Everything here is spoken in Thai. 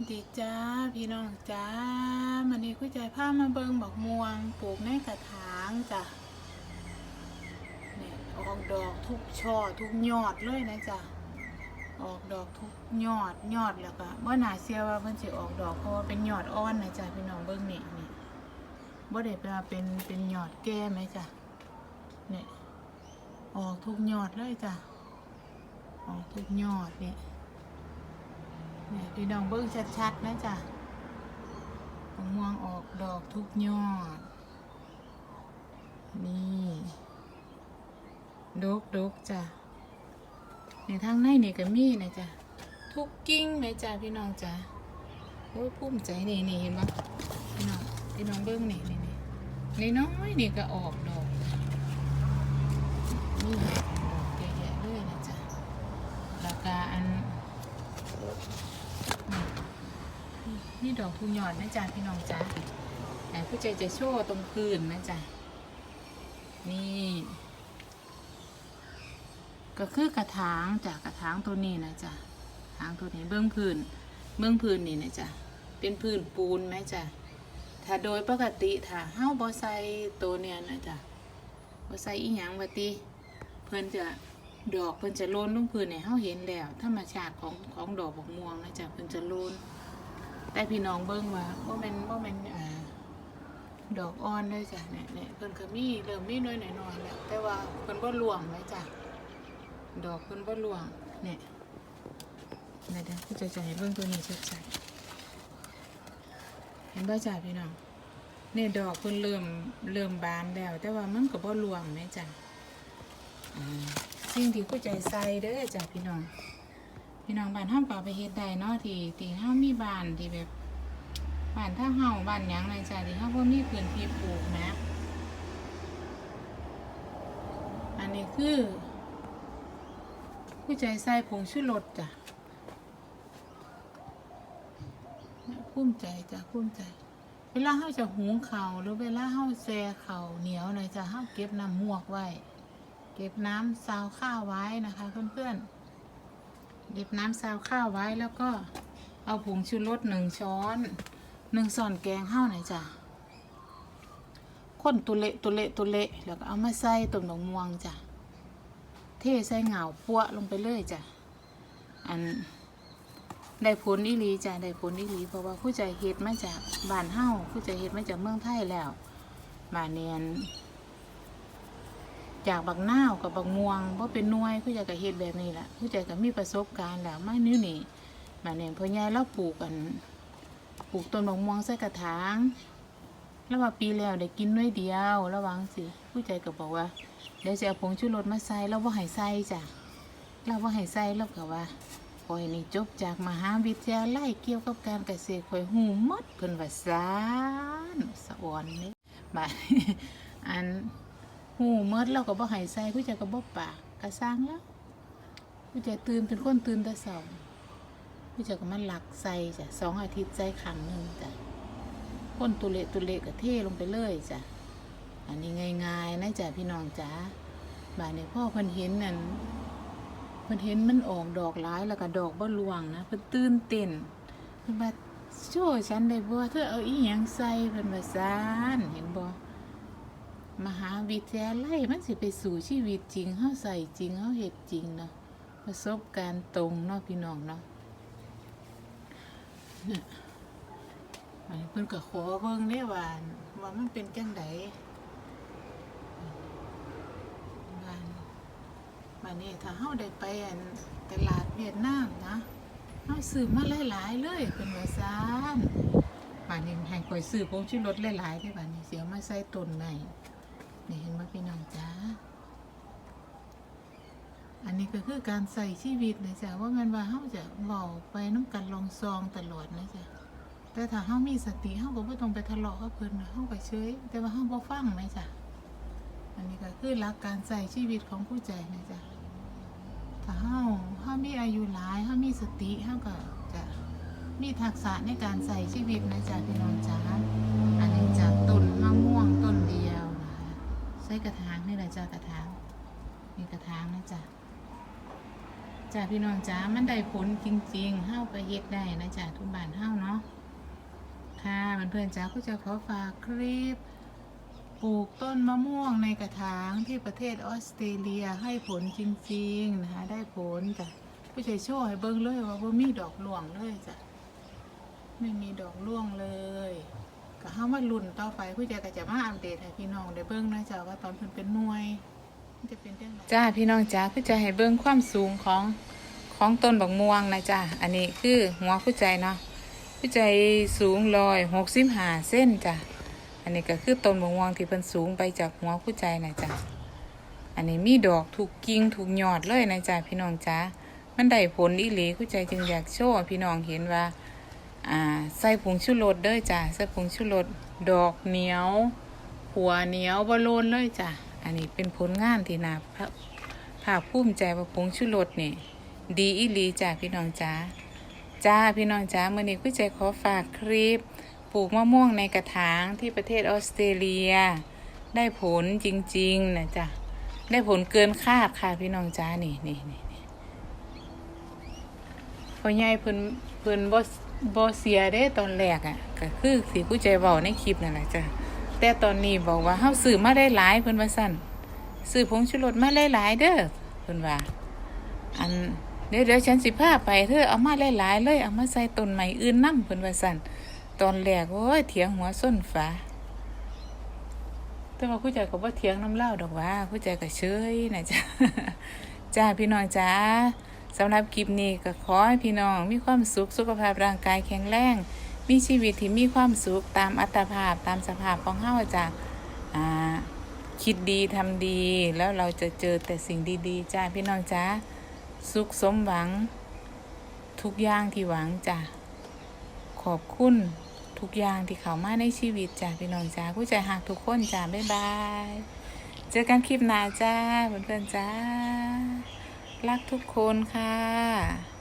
สวัสดีจ้าพี่น้องจ้ามันนี้คุยใจผ้ามาเบิงบอกม่วงปลูกในกระถางจ้ะนี่ออกดอกทุกช่อทุกยอดเลยนะจ้ะออกดอกทุกยอดยอดแล้วก็บ่น่าเชื่อว่าเพิ่นสิออกดอกเพราะว่าเป็นยอดอ่อนนะจ้ะพี่น้องเบิ่งนี่นี่บ่ได้แปลว่าเป็นเป็นยอดแก่ไหมจ้ะนี่ออกทุกยอดเลยจ้ะออกทุกยอดเนี่ย เนี่ยพี่น้องเบิ้งชัดๆนะจ๊ะมะม่วงออกดอกทุกยอด นี่ดกดกจ้ะในทางในนี่ก็มีนะจ๊ะทุกกิ้งไหมจ้ะพี่น้องจ้ะโอ้ยภูมิใจนี่นี่เห็นปะพี่น้องพี่น้องเบิ้งนี่นี่นี่นี่น้อยนี่ก็ออกดอกนี่ดอกเยอะแยะเลยนะจ๊ะแล้วก็อัน นี่ดอกทุนยอดนะจ๊ะพี่น้องจ๊ะไหนผู้ใจจะโชว์ตรงพื้นนะจ๊ะนี่ ก็คือกระถางจากกระถางตัวนี้นะจ๊ะถางตัวนี้เบื้องพื้นเบื้องพื้นนี่นะจ๊ะเป็นพื้นปูนไหมจ๊ะถ้าโดยปกติถ้าเฮ้าบอใส่ตัวเนี่ยนะจ๊ะบอใส่อีหยังวะติเพิ่นจะดอกเพิ่นจะโลนลงพื้นเนี่ยเฮาเห็นแล้วธรรมชาติของของดอกบกม่วงนะจ๊ะเพิ่นจะโลน แต่พี่น้องเบิ่งว่าบ่แม่นบ่แม่นอ่าดอกอ่อนเลยจ้ะเนี่ยเนี่ยเพิ่นก็มีเริ่มมีน้อยหน่อยๆแล้วแต่ว่าเพิ่นบ่รวงเลยจ้ะดอกเพิ่นบ่รวงเนี่ยเดี๋ยวเดี๋ยวจะจะให้เบิ่งตัวนี้ชัดๆเห็นบ่จ้ะพี่น้องเนี่ยดอกเพิ่นเริ่มเริ่มบานแล้ว แต่ว่ามันก็บ่รวงแม่จ้ะอ่าสิ่งที่ผู้ใจใส่เด้อจ้ะพี่น้อง พี่น้องบ้านเฮามก็เอาไปเฮ็ดได้เนาะที่ที่เฮามีบ้านที่แบบบ้านถ้าเฮาบ้านหยังในจ้ะที่เฮาบ่มีพื้นที่ปลูกนะ อันนี้คือ ผู้ใจใส่ผงชูรสจ้ะภูมิใจจ้ะภูมิใจ เวลาเฮาจะหุงข้าวหรือเวลาเฮาแซ่ข้าวเหนียวหน่อยจ้ะเฮาเก็บน้ำหมวกไว้ เก็บน้ำซาวข้าวไว้นะคะเพื่อนๆ เด็บน้ำซาวข้าวไว้แล้วก็เอาผงชูรสหนึ่งช้อนหนึ่งส่อนแกงข้าวหน่อยจ้ะข้นตุเละตุเละตุเละแล้วก็เอามาใส่ต้นมะม่วงจ้ะเทใส่เหงาปัวลงไปเลยจ้ะอันได้ผลอีหลีจ้ะได้ผลอีหลีเพราะว่าผู้ใจเฮ็ดมาจากบ้านเฮ้าผู้ใจเฮ็ดมาจากเมืองไทยแล้วบ้าเนียน จากบักหน้าวกับบักม่วงเพราะเป็นหน่วยผู้ใหญ่ก็เฮ็ดแบบนี้แหละผู้ใหญ่ก็มีประสบการณ์แล้วมานิ้วนี่มาเนี่ยพ่อใหญ่เราปลูกกันปลูกต้นบักม่วงใส่กระถางแล้วว่าปีแล้วได้กินหน้อยเดียวระวังสิผู้ใจก็บอกว่าเดี๋ยวจะเอาผงชูรสมาใส่แล้วว่าให้ใส่จ้ะเราว่าให้ใส่แล้วก็ว่าคอยนี่จบจากมหาวิทยาลัยเกี่ยวกับการเกษตรคอยหูมดเพิ่นว่าซานสะอ่อนนี่มาอัน หูเมิดเราก็บ่หายใส่ผู้ใจก็บ่ปากกระซังแล้วผู้ใจตื่นเป็นคนตื่นแต่เช้าผู้ใจก็มันหลักใส่จ้ะสองอาทิตย์ใส่ครั้งหนึ่งจ้ะคนตุเละตุเละก็เทลงไปเลยจ้ะอันนี้ง่ายๆนะจ้ะพี่น้องจ้ะบ่ายนี้พ่อเพิ่นเห็นนั่นเพิ่นเห็นมันออกดอกหลายแล้วก็ดอกบ่รวงนะเพิ่นตื่นเต้นเพิ่นว่าช่วยฉันได้บ่เธอเอาอีหยังใส่เพิ่นว่าซ่านเห็นบ่ มหาวิทยาลัยมันสิไปสู่ชีวิตจริงเฮาใส่จริงเฮาเฮ็ดจริงเนาะประสบการณ์ตรงเนาะพี่น้องเนาะเนี่ยอันนี้เพิ่นก็ขอเบิ่งได้ว่าว่ามันเป็นจังไดบ้านบ้านนี้ถ้าเฮาได้ไปอันตลาดเวียดนามนะเฮาซื้อมาหลายๆเลยเพิ่นว่าซ่านบ้านนี้ให้ข่อยซื้อผงชูรสหลายๆได้บ้านนี้สิเอามาใส่ต้นใหม่ นี่เห็นไหมพี่น้องจ้าอันนี้ก็คือการใส่ชีวิตนะจ๊ะว่างันว่าเฮาจะเว้าไปน้ำกันลองซองตลอดนะจ๊ะแต่ถ้าเฮามีสติเฮาก็บ่ต้องไปทะเลาะกับเพิ่นนะเฮาก็เฉยแต่ว่าเฮาบ่ฟังนะจ๊ะอันนี้ก็คือหลักการใส่ชีวิตของผู้ใจนะจ๊ะถ้าเฮาเฮามีอายุหลายเฮามีสติเฮาก็จะมีทักษะในการใส่ชีวิตนะจ๊ะพี่น้องจ๋าอันนี้จากต้นมะม่วงต้นเดียว ใส่กระถางนี่แหละจ้ะกระถางมีกระถางนะจ๊ะจ้าพี่น้องจ้ามันได้ผลจริงๆเฮาก็เฮ็ดได้นะจ้าทุกบ้านเฮาเนาะค่ะเพื่อนๆจ้าก็จะขอฝากคลิปปลูกต้นมะม่วงในกระถางที่ประเทศออสเตรเลียให้ผลจริงๆนะคะได้ผลจ้ะผู้ชายโชว์ให้เบิ่งเลยว่าบ่มีดอกหลวงเลยจ้ะไม่มีดอกร่วงเลย ก็เฮามาลุ้นต่อไปผู้ชายก็จะมาอัปเดตให้พี่น้องได้เบิ่งนะจ้ะว่าตอนเพิ่นเป็นหน่วยมันจะเป็นจังไดจ้าพี่น้องจ้าผู้ชายให้เบิ่งความสูงของของต้นบักม่วงนะจ้ะอันนี้คือหัวผู้ใจเนาะผู้ใจสูง165เส้นจ้ะอันนี้ก็คือต้นมะม่วงที่เพิ่นสูงไปจากหัวผู้ใจนะจ๊ะอันนี้มีดอกถูกกิ่งถูกหยอดเลยนะจ๊ะพี่น้องจ๊ะมันได้ผลอีหลีผู้ใจจึงอยากโชว์พี่น้องเห็นว่า อ่าใส่ผงชูรสเด้อจ้ะใส่ผงชูรสดอกเหนียวหัวเหนียวบโลนเลยจ้ะอันนี้เป็นผลงานที่นาภาภาคภูมิใจว่าผงชูรสนี่ ดีอีหลีจ้ะพี่น้องจ๊ะจ้าพี่น้องจ้ามื่อนี้กุ้ยใจขอฝากคลิป ปลูกมะม่วงในกระถางที่ประเทศออสเตรเลีย ได้ผลจริงๆนะจ๊ะได้ผลเกินคาดค่ะพี่น้องจ้านี่นี่นี่นี่อใหญ่เพิ่นเพิ่นบ่ บ่เสียเด้ตอนแรกอะก็คือสิกุ้ใจเว้าในคลิปนั่นแหละจ้ะแต่ตอนนี้บอกว่าเฮาซื้อมาได้หลายเพิ่นว่าซั่นซื้อผงชูรสมาได้หลายเด้อเพิ่นว่า อันเดี๋ยวเดี๋ยวฉันสิพาไปเธอเอามาหลายๆเลยเอามาใส่ต้นไม้อื่นนํเพิ่นว่าซั่นตอนแรกโอ้ยเถียงหัวส้นฟ้าแต่ว่าผู้ใจก็บ่เถียงน้ำเล่าดอกว่าผู้ใจก็เฉยนะจ๊ะจ้าพี่น้องจ้า สำหรับคลิปนี้ก็ขอให้พี่น้องมีความสุขสุขภาพร่างกายแข็งแรง มีชีวิตที่มีความสุขตามอัตภาพตามสภาพของเฮาจ้ะอ่าคิดดีทำดี แล้วเราจะเจอแต่สิ่งดีๆจ้าพี่น้องจ้าสุขสมหวัง ทุกอย่างที่หวังจ้ะขอบคุณทุกอย่างที่เขามาในชีวิตจ้ะพี่น้องจ้าผู้ใจหักทุกคนจ้าบ๊ายบาย เจอกันคลิปหน้าจ้าเพื่อนๆจ้า รักทุกคนค่ะ